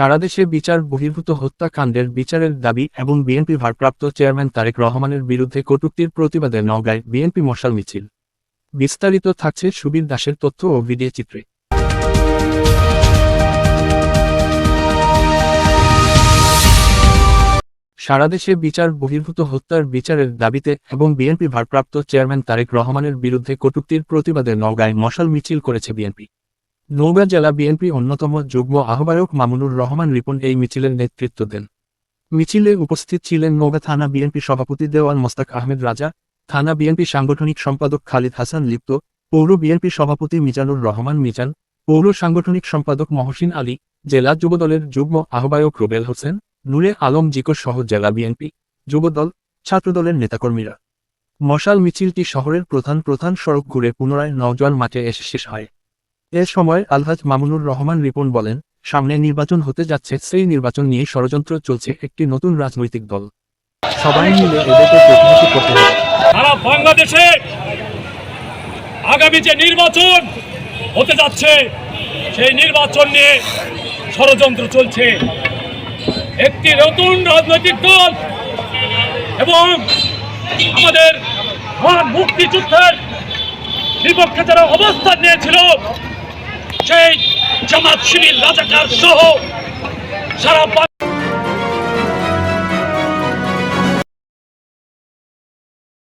সারা দেশে বিচার বহির্ভূত হত্যাকাণ্ডের বিচারের দাবি এবং বিএনপি ভারপ্রাপ্ত চেয়ারম্যান তারেক রহমানের বিরুদ্ধে কটূক্তির প্রতিবাদে নওগাঁয় বিএনপি মশাল মিছিল। বিস্তারিত থাকছে সুবীর দাসের তথ্য ও ভিডিও চিত্রে। সারা দেশে বিচার বহির্ভূত হত্যার বিচারের দাবিতে এবং বিএনপি ভারপ্রাপ্ত চেয়ারম্যান তারেক রহমানের বিরুদ্ধে কটূক্তির প্রতিবাদে নওগাঁয় মশাল মিছিল করেছে বিএনপি। নওগাঁ জেলা বিএনপি অন্যতম যুগ্ম আহ্বায়ক মামুনুর রহমান রিপন এই মিছিলের নেতৃত্ব দেন। মিছিলে উপস্থিত ছিলেন নওগাঁ থানা বিএনপি সভাপতি দেওয়ান মোস্তাক আহমেদ রাজা, থানা বিএনপি সাংগঠনিক সম্পাদক খালিদ হাসান লিপ্ত, পৌর বিএনপি সভাপতি মিজানুর রহমান মিজান, পৌর সাংগঠনিক সম্পাদক মহসিন আলী, জেলা যুবদলের যুগ্ম আহ্বায়ক রুবেল হোসেন, নূরে আলম জিকো সহ জেলা বিএনপি যুবদল, ছাত্রদলের নেতাকর্মীরা। মশাল মিছিলটি শহরের প্রধান প্রধান সড়ক ঘুরে পুনরায় নওজোয়ান মাঠে এসে শেষ হয়। এ সময় আলহাজ মামুনুর রহমান রিপন বলেন, সামনে নির্বাচন হতে যাচ্ছে, সেই নির্বাচন নিয়ে ষড়যন্ত্র চলছে একটি নতুন রাজনৈতিক দল। সবাই মিলে বাংলাদেশে আগামী যে নির্বাচন হতে যাচ্ছে, সেই নির্বাচন নিয়ে ষড়যন্ত্র চলছে। একটি নতুন রাজনৈতিক দল এবং আমাদের মহান মুক্তিযুদ্ধের বিপক্ষে যারা অবস্থান নিয়েছিল সেই জামাত শিবির রাজাকার সহ সারা